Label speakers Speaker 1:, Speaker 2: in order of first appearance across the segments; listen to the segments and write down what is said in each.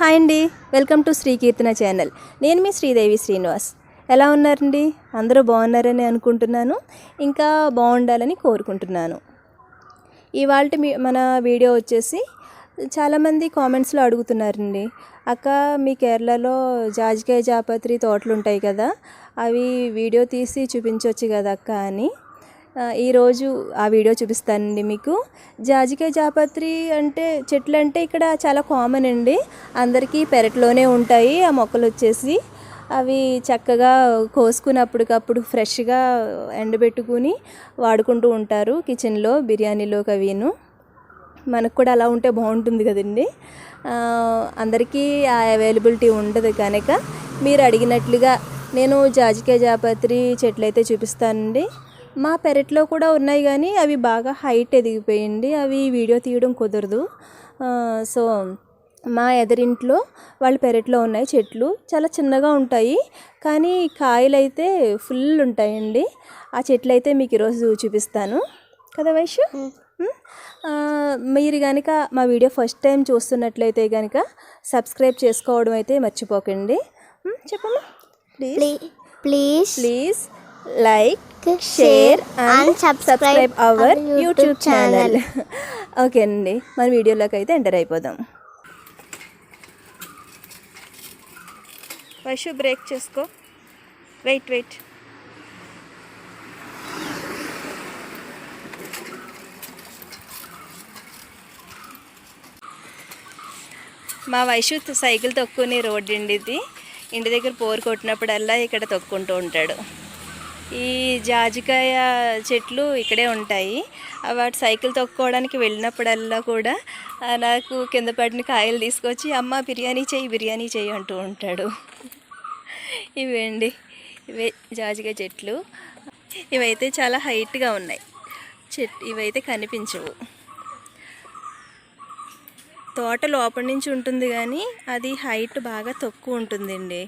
Speaker 1: Hi అండి. Welcome to Srikeerthana channel. నేను మీ శ్రీదేవి శ్రీనివాస్. ఎలా ఉన్నారండి? అందరూ బాగున్నారని అనుకుంటున్నాను. ఇంకా బాగుండాలని కోరుకుంటున్నాను. ఇవాళ మీ మన వీడియో వచ్చేసి చాలామంది కామెంట్స్లో అడుగుతున్నారండి. అక్క మీ కేరళలో జాజికాయ జాపత్రి తోటలు ఉంటాయి కదా. అవి వీడియో తీసి చూపించవచ్చు కదా అక్క అని. ఈరోజు ఆ వీడియో చూపిస్తానండి మీకు. జాజికాయ జాపత్రి అంటే చెట్లు అంటే ఇక్కడ చాలా కామన్ అండి. అందరికీ పెరట్లోనే ఉంటాయి ఆ మొక్కలు వచ్చేసి. అవి చక్కగా కోసుకుని అప్పటికప్పుడు ఫ్రెష్గా ఎండబెట్టుకుని వాడుకుంటూ ఉంటారు కిచెన్లో బిర్యానీలో అవిను మనకు కూడా అలా ఉంటే బాగుంటుంది కదండి. అందరికీ ఆ అవైలబిలిటీ ఉండదు కనుక మీరు అడిగినట్లుగా నేను జాజికాయ జాపత్రి చెట్లు అయితే చూపిస్తానండి. మా పెరట్లో కూడా ఉన్నాయి కానీ అవి బాగా హైట్ ఎదిగిపోయింది. అవి వీడియో తీయడం కుదరదు. సో మా ఎదరింట్లో వాళ్ళ పెరట్లో ఉన్నాయి చెట్లు. చాలా చిన్నగా ఉంటాయి. కానీ కాయలు అయితే ఫుల్ ఉంటాయండి. ఆ చెట్లు అయితే మీకు ఈరోజు చూపిస్తాను. కదా వైషు? మీరు కనుక మా వీడియో ఫస్ట్ టైం చూస్తున్నట్లయితే కనుక సబ్స్క్రైబ్ చేసుకోవడం అయితే మర్చిపోకండి. చెప్పమ్మా. Please.
Speaker 2: Please.
Speaker 1: Please. Like share and subscribe our YouTube channel. Okay అండి మన వీడియోలోకి అయితే ఎంటర్ అయిపోదాం. వైషు బ్రేక్ చేసుకో. వెయిట్ వెయిట్ మా వైషు సైకిల్ తొక్కునే రోడ్డు అండి ఇది ఇంటి దగ్గర పోరు కొట్టినప్పుడల్లా ఇక్కడ తొక్కుంటూ ఉంటాడు. ఈ జాజికాయ చెట్లు ఇక్కడే ఉంటాయి. వాటి సైకిల్ తొక్కుకోవడానికి వెళ్ళినప్పుడల్లా కూడా నాకు కింద పడిన కాయలు తీసుకొచ్చి అమ్మ బిర్యానీ చెయ్యి బిర్యానీ చెయ్యి అంటూ ఉంటాడు. ఇవేండి ఇవే జాజికాయ చెట్లు. ఇవైతే చాలా హైట్గా ఉన్నాయి. చెట్ ఇవైతే కనిపించవు. తోట లోపల నుంచి ఉంటుంది కానీ అది హైట్ బాగా తక్కువ ఉంటుందండి.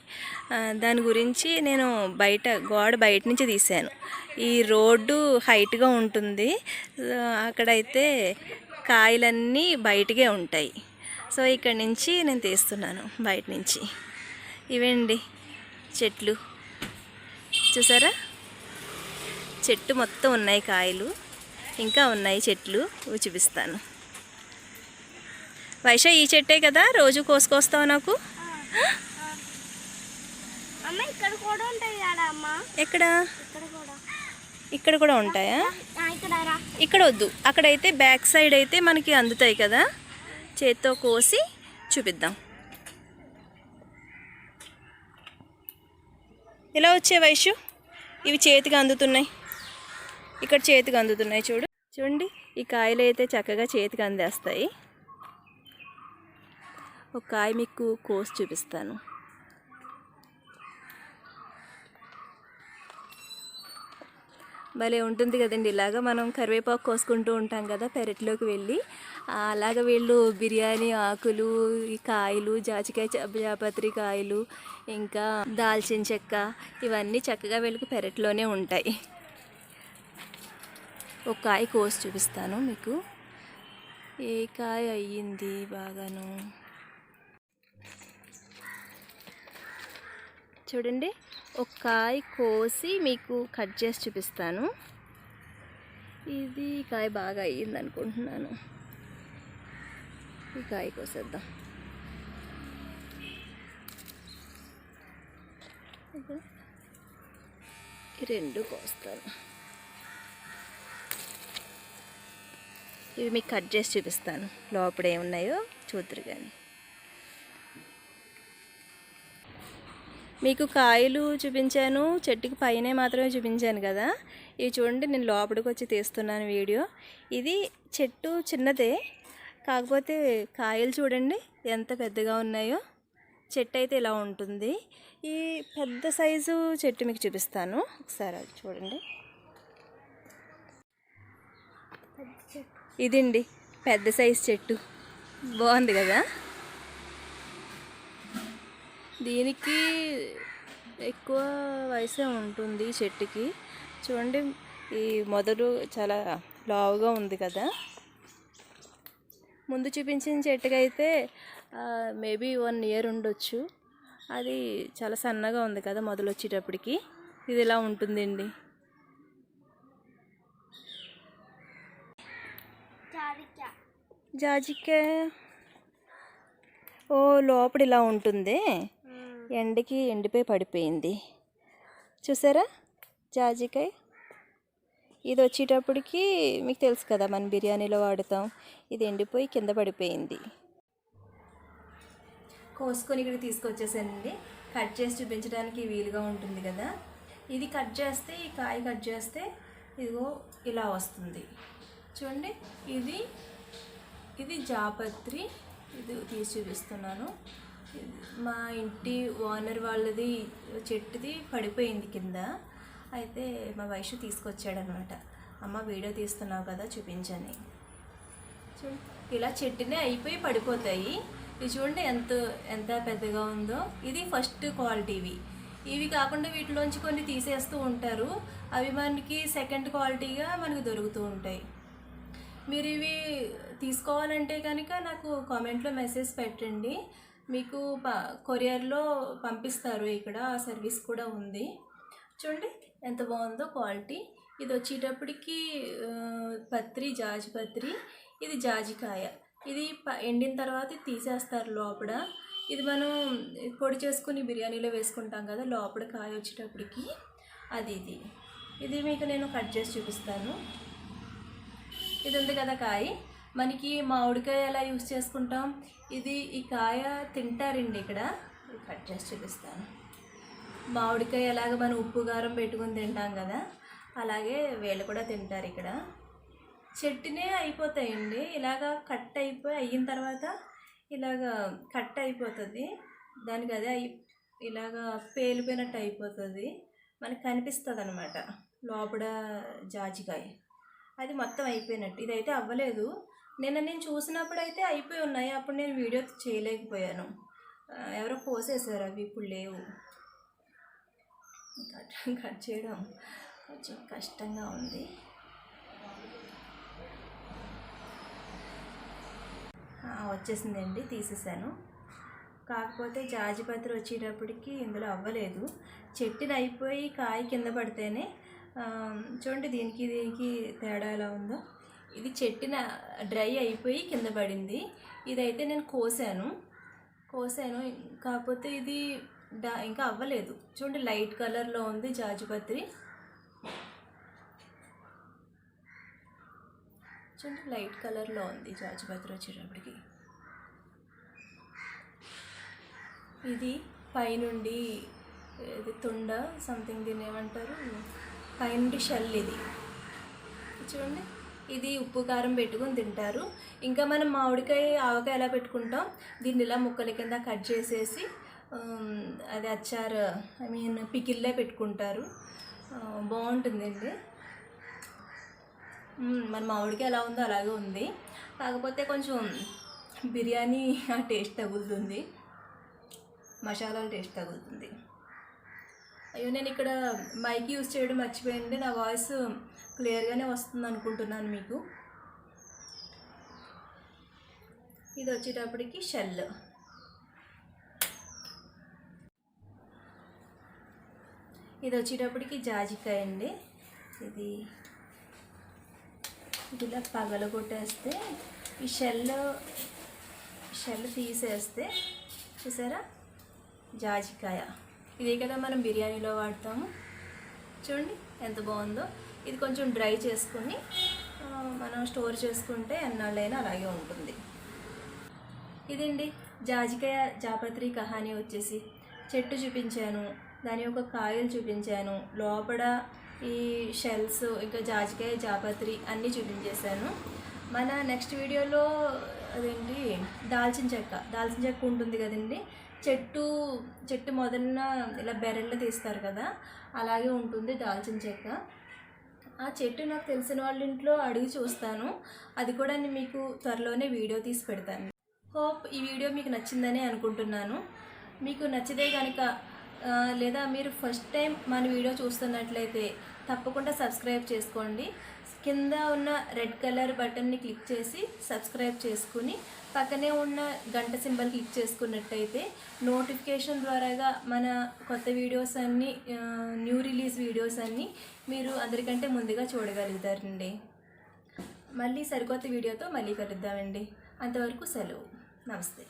Speaker 1: దాని గురించి నేను బయట గోడ బయట నుంచి తీశాను. ఈ రోడ్డు హైట్గా ఉంటుంది. అక్కడైతే కాయలన్నీ బయటకే ఉంటాయి. సో ఇక్కడ నుంచి నేను తీస్తున్నాను బయట నుంచి. ఇవండి చెట్లు? చూసారా? చెట్టు మొత్తం ఉన్నాయి కాయలు. ఇంకా ఉన్నాయి చెట్లు. చూపిస్తాను. వైష ఈ చెట్టే కదా? రోజు కోసుకొస్తావు నాకు? ఎక్కడ?
Speaker 2: ఇక్కడ కూడా.
Speaker 1: ఉంటాయా?
Speaker 2: ఇక్కడ
Speaker 1: వద్దు. అక్కడైతే బ్యాక్ సైడ్ అయితే మనకి అందుతాయి కదా? చేత్తో కోసి చూపిద్దాం. ఇలా వచ్చే వైషు? ఇవి చేతికి అందుతున్నాయి. ఇక్కడ చేతికి అందుతున్నాయి చూడు. చూడండి ఈ కాయలు అయితే చక్కగా చేతికి అందేస్తాయి. ఒక కాయ మీకు కోసి చూపిస్తాను. భలే ఉంటుంది కదండి. ఇలాగా మనం కరివేపాకు కోసుకుంటూ ఉంటాం కదా పెరట్లోకి వెళ్ళి. అలాగ వీళ్ళు బిర్యానీ ఆకులు ఈ కాయలు జాజికాయ జాపత్రి కాయలు ఇంకా దాల్చిన చెక్క ఇవన్నీ చక్కగా వీళ్ళకి పెరట్లోనే ఉంటాయి. ఒక కాయ కోసి చూపిస్తాను మీకు. ఏ కాయ అయ్యింది బాగాను? చూడండి. ఒక కాయ కోసి మీకు కట్ చేసి చూపిస్తాను. ఇది కాయ బాగా అయ్యింది అనుకుంటున్నాను. ఈ కాయ కోసేద్దాం. రెండు కోస్తాను. ఇవి మీకు కట్ చేసి చూపిస్తాను. లోపల ఏమున్నాయో చూద్దరు కానీ. మీకు కాయలు చూపించాను చెట్టుకి పైనే మాత్రమే చూపించాను కదా. ఇవి చూడండి నేను లోపలికి వచ్చి తీస్తున్నాను వీడియో. ఇది చెట్టు చిన్నదే కాకపోతే కాయలు చూడండి ఎంత పెద్దగా ఉన్నాయో. చెట్టు అయితే ఇలా ఉంటుంది. ఈ పెద్ద సైజు చెట్టు మీకు చూపిస్తాను. ఒకసారి అది చూడండి. ఇదండి పెద్ద సైజు చెట్టు. బాగుంది కదా? దీనికి ఎక్కువ వయసే ఉంటుంది ఈ చెట్టుకి. చూడండి ఈ మొదలు చాలా లావుగా ఉంది కదా. ముందు చూపించిన చెట్టుకి అయితే మేబీ వన్ ఇయర్ ఉండొచ్చు. అది చాలా సన్నగా ఉంది కదా మొదలు వచ్చేటప్పటికి. ఇది ఇలా ఉంటుందండి? జాజికాయ ఓ లోపల ఇలా ఉంటుంది? ఎండకి ఎండిపోయి పడిపోయింది. చూసారా? జాజికాయ. ఇది వచ్చేటప్పటికి మీకు తెలుసు కదా మనం బిర్యానీలో వాడుతాం. ఇది ఎండిపోయి కింద పడిపోయింది. కోసుకొని ఇక్కడ తీసుకొచ్చేసానండి. కట్ చేసి చూపించడానికి వీలుగా ఉంటుంది కదా. ఇది కట్ చేస్తే ఈ కాయ కట్ చేస్తే ఇదిగో ఇలా వస్తుంది. చూడండి ఇది ఇది జాపత్రి. ఇది తీసి చూపిస్తున్నాను. మా ఇంటి ఓనర్ వాళ్ళది చెట్టుది పడిపోయింది కింద. అయితే మా వయసు తీసుకొచ్చాడనమాట. అమ్మ వీడియో తీస్తున్నావు కదా చూపించని. ఇలా చెట్టునే అయిపోయి పడిపోతాయి. ఇది చూడండి ఎంత ఎంత పెద్దగా ఉందో. ఇది ఫస్ట్ క్వాలిటీవి ఇవి కాకుండా వీటిలోంచి కొన్ని తీసేస్తూ ఉంటారు. అవి మనకి సెకండ్ క్వాలిటీగా మనకు దొరుకుతూ ఉంటాయి. మీరు ఇవి తీసుకోవాలంటే కనుక నాకు కామెంట్లో మెసేజ్ పెట్టండి. మీకు ప కొరియర్లో పంపిస్తారు ఇక్కడ ఆ సర్వీస్ కూడా ఉంది. చూడండి ఎంత బాగుందో క్వాలిటీ. ఇది వచ్చేటప్పటికి పత్రి జాజి పత్రి. ఇది జాజికాయ ఇది ప ఎండిన తర్వాత తీసేస్తారు లోపల. ఇది మనం పొడి చేసుకుని బిర్యానీలో వేసుకుంటాం కదా లోపల కాయ వచ్చేటప్పటికి. అది ఇది. ఇది మీకు నేను కట్ చేసి చూపిస్తాను. ఇది ఉంది కదా కాయ. మనకి మామిడికాయ ఎలా యూస్ చేసుకుంటాం? ఇది ఈ కాయ తింటారండి ఇక్కడ. కట్ చేసి చూపిస్తాను. మామిడికాయ ఎలాగ మనం ఉప్పు కారం పెట్టుకుని తింటాం కదా అలాగే వీళ్ళు కూడా తింటారు ఇక్కడ. చెట్టునే అయిపోతాయండి. ఇలాగ కట్ అయిపోయి అయిన తర్వాత ఇలాగా కట్ అయిపోతుంది. దానికి అదే అయి ఇలాగా పేలిపోయినట్టు అయిపోతుంది. మనకి కనిపిస్తుంది అనమాట లోపల జాజికాయ. అది మొత్తం అయిపోయినట్టు. ఇదైతే అవ్వలేదు. నిన్న నేను చూసినప్పుడు అయితే అయిపోయి ఉన్నాయి. అప్పుడు నేను వీడియో చేయలేకపోయాను. ఎవరో పోసేసారు అవి ఇప్పుడు లేవు. కట్ కట్ చేయడం కొంచెం కష్టంగా ఉంది. వచ్చేసిందండి తీసేసాను కాకపోతే జాజిపత్రి వచ్చేటప్పటికి ఇందులో అవ్వలేదు. చెట్టుని అయిపోయి కాయ కింద పడితేనే చూడండి దీనికి దీనికి తేడా ఎలా ఉందో. ఇది చెట్టిన డ్రై అయిపోయి కింద పడింది. ఇదైతే నేను కోసాను. కోసాను. కాకపోతే ఇది డా ఇంకా అవ్వలేదు. చూడండి లైట్ కలర్లో ఉంది జాజిపత్రి. చూడండి లైట్ కలర్లో ఉంది జాజిపత్రి వచ్చేటప్పటికి. ఇది పైనుండి ఇది తుండ సంథింగ్ దీన్ని ఏమంటారు? పైనుండి షెల్ ఇది. చూడండి. ఇది ఉప్పు కారం పెట్టుకొని తింటారు. ఇంకా మనం మామిడికాయ ఆవకాయ ఎలా పెట్టుకుంటాం? దీన్ని ఇలా ముక్కల కింద కట్ చేసేసి అది అచ్చారు ఐ మీన్ పికిల్లే పెట్టుకుంటారు. బాగుంటుందండి. మన మామిడికి ఎలా ఉందో అలాగే ఉంది. కాకపోతే కొంచెం బిర్యానీ ఆ టేస్ట్ తగులుతుంది. మసాలాల టేస్ట్ తగులుతుంది. అయ్యో నేను ఇక్కడ మైక్ యూస్ చేయడం మర్చిపోయింది నా వాయిస్ క్లియర్గానే వస్తుంది అనుకుంటున్నాను మీకు. ఇది వచ్చేటప్పటికి షెల్. ఇది వచ్చేటప్పటికి జాజికాయ అండి. ఇది ఇలా పగల కొట్టేస్తే ఈ షెల్ షెల్ తీసేస్తే చూసారా? జాజికాయ. ఇదే కదా మనం బిర్యానీలో వాడతాము. చూడండి ఎంత బాగుందో. ఇది కొంచెం డ్రై చేసుకొని మనం స్టోర్ చేసుకుంటే ఎన్నాళ్ళైనా అలాగే ఉంటుంది. ఇదండి జాజికాయ జాపత్రి కహాని వచ్చేసి. చెట్టు చూపించాను దాని యొక్క కాయలు చూపించాను లోపల ఈ షెల్స్ ఇంకా జాజికాయ జాపత్రి అన్నీ చూపించేశాను. మన నెక్స్ట్ వీడియోలో అదేంటి దాల్చిన చెక్క దాల్చిన చెక్క ఉంటుంది కదండి చెట్టు చెట్టు మొదలన ఇలా బెరళ్ళు తీస్తారు కదా అలాగే ఉంటుంది దాల్చిన చెక్క. ఆ చెట్టు నాకు తెలిసిన వాళ్ళ ఇంట్లో అడిగి చూస్తాను. అది కూడా నేను మీకు త్వరలోనే వీడియో తీసి పెడతాను. హోప్ ఈ వీడియో మీకు నచ్చిందని అనుకుంటున్నాను. మీకు నచ్చితే కనుక లేదా మీరు ఫస్ట్ టైం మన వీడియో చూస్తున్నట్లయితే తప్పకుండా సబ్స్క్రైబ్ చేసుకోండి. కింద ఉన్న రెడ్ కలర్ బటన్ని క్లిక్ చేసి సబ్స్క్రైబ్ చేసుకుని పక్కనే ఉన్న గంట సింబల్ క్లిక్ చేసుకున్నట్టయితే నోటిఫికేషన్ ద్వారాగా మన కొత్త వీడియోస్ అన్నీ న్యూ రిలీజ్ వీడియోస్ అన్నీ మీరు అందరికంటే ముందుగా చూడగలుగుతారండి. మళ్ళీ సరికొత్త వీడియోతో మళ్ళీ కలుద్దామండి. అంతవరకు సెలవు. నమస్తే.